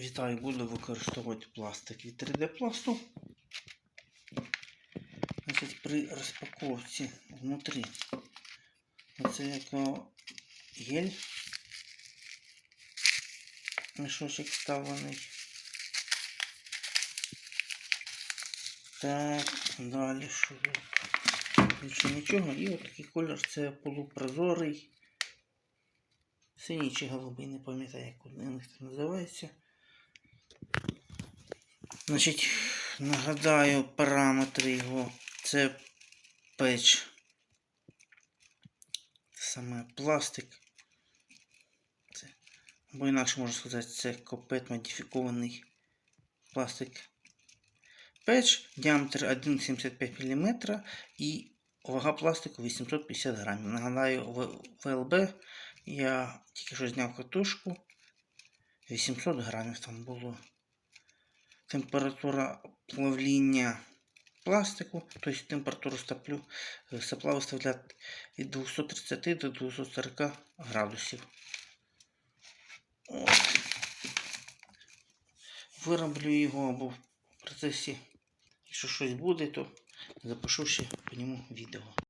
Вітаю, буду використовувати пластик від 3D пласту. Значить, при розпаковці внутрі оце як гель. Мішочок вставлений. Так, далі що тут? Більше нічого. І от такий колір це полупрозорий. Синій чи голубий, не пам'ятаю, як у них це називається. Значить, нагадаю параметри його. Це печ. Саме пластик. Це, або інакше можна сказати, це копет модифікований пластик. Печ, діаметр 1,75 мм і вага пластику 850 грамів. Нагадаю, ВЛБ я тільки що зняв катушку. 800 грамів там було. Температура плавління пластику, тобто температуру стаплю, сапла виставляти від 230 до 240 градусів. Вироблю його або в процесі, якщо щось буде, то запишу ще по ньому відео.